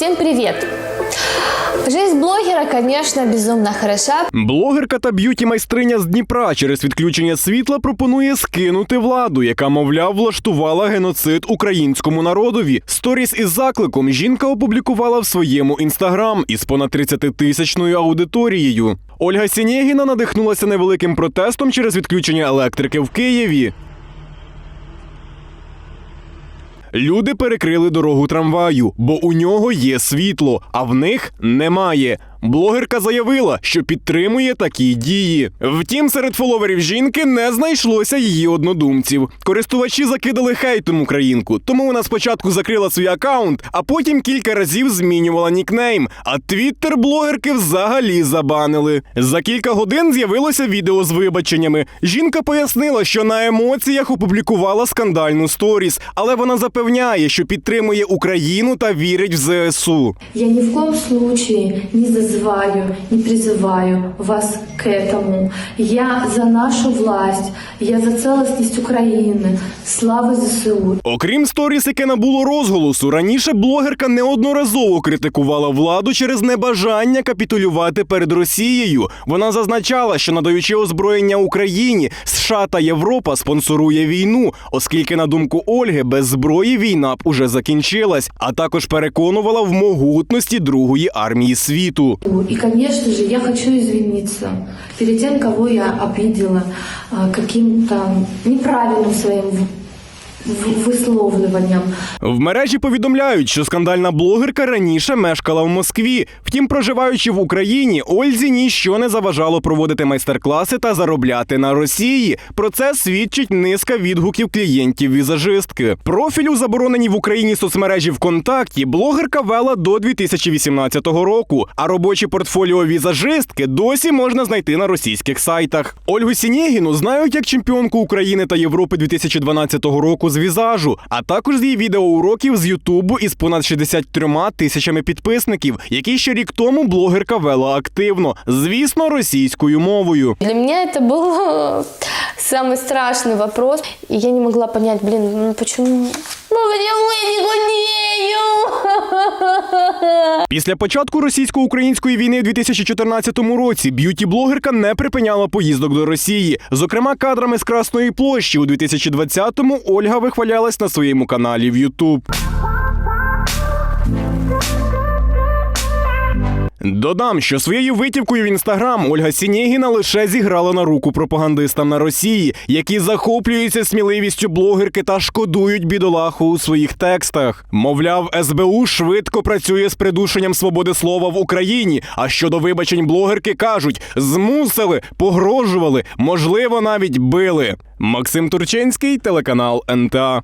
Всем привет! Жизнь блогера, конечно, безумно хороша. Блогерка та б'юті-майстриня з Дніпра через відключення світла пропонує скинути владу, яка, мовляв, влаштувала геноцид українському народові. Сторіс із закликом жінка опублікувала в своєму інстаграм із понад 30-тисячною аудиторією. Ольга Сінєгіна надихнулася невеликим протестом через відключення електрики в Києві. Люди перекрили дорогу трамваю, бо у нього є світло, а в них немає. Блогерка заявила, що підтримує такі дії. Втім, серед фоловерів жінки не знайшлося її однодумців. Користувачі закидали хейтом українку, тому вона спочатку закрила свій акаунт, а потім кілька разів змінювала нікнейм. А твіттер блогерки взагалі забанили. За кілька годин з'явилося відео з вибаченнями. Жінка пояснила, що на емоціях опублікувала скандальну сторіс, але вона запевняє, що підтримує Україну та вірить в ЗСУ. Я ни в коем случае не зазываю, не призываю вас к этому. Я за нашу власть, я за целостность Украины. Слава ЗСУ! Окрім сторіс, яке набуло розголосу, раніше блогерка неодноразово критикувала владу через небажання капітулювати перед Росією. Вона зазначала, що надаючи озброєння Україні, США та Європа спонсорує війну, оскільки, на думку Ольги, без зброї війна б уже закінчилась, а також переконувала в могутності Другої армії світу. И, конечно же, я хочу извиниться перед тем, кого я обидела каким-то неправильным своим в- в- мережі повідомляють, що скандальна блогерка раніше мешкала в Москві. Втім, проживаючи в Україні, Ользі ніщо не заважало проводити майстер-класи та заробляти на Росії. Про це свідчить низка відгуків клієнтів візажистки. Профіль у забороненій в Україні соцмережі ВКонтакті блогерка вела до 2018 року, а робоче портфоліо візажистки досі можна знайти на російських сайтах. Ольгу Сінєгіну знають як чемпіонку України та Європи 2012 року з візажу, а також з її відеоуроків з Ютубу із понад 63 тисячами підписників, які ще рік тому блогерка вела активно, звісно, російською мовою. Для меня это был э, самый страшный вопрос. И я не могла понять, блин, ну почему... Ну почему я не худею? Після початку російсько-української війни в 2014 році б'юті-блогерка не припиняла поїздок до Росії. Зокрема, кадрами з Красної площі у 2020-му Ольга вихвалялась на своєму каналі в Ютуб. Додам, що своєю витівкою в інстаграм Ольга Сінєгіна лише зіграла на руку пропагандистам на Росії, які захоплюються сміливістю блогерки та шкодують бідолаху у своїх текстах. Мовляв, СБУ швидко працює з придушенням свободи слова в Україні. А щодо вибачень блогерки кажуть, змусили, погрожували, можливо, навіть били. Максим Турчинський, телеканал НТА.